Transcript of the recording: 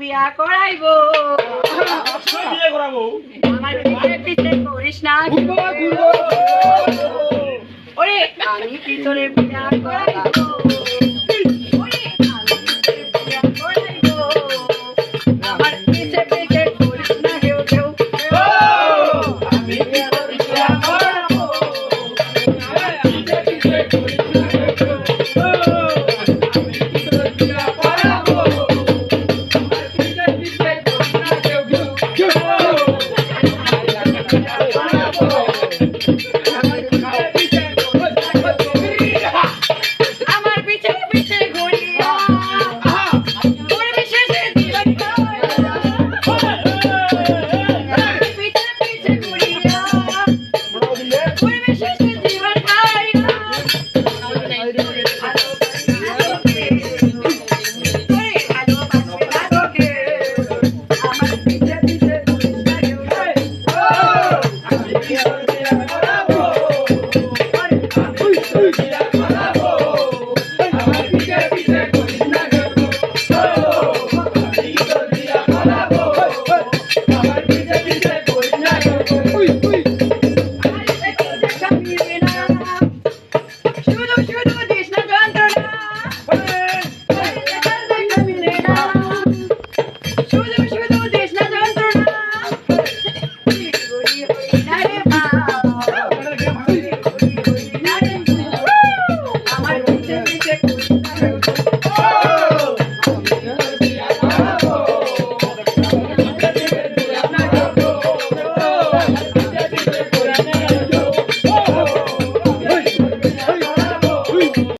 বিয়া করাইব। অবশ্যই বিয়ে করাবো। আমার পিছে পিছে করিস না। ওরে আমি কি তোরে বিয়া করাইব।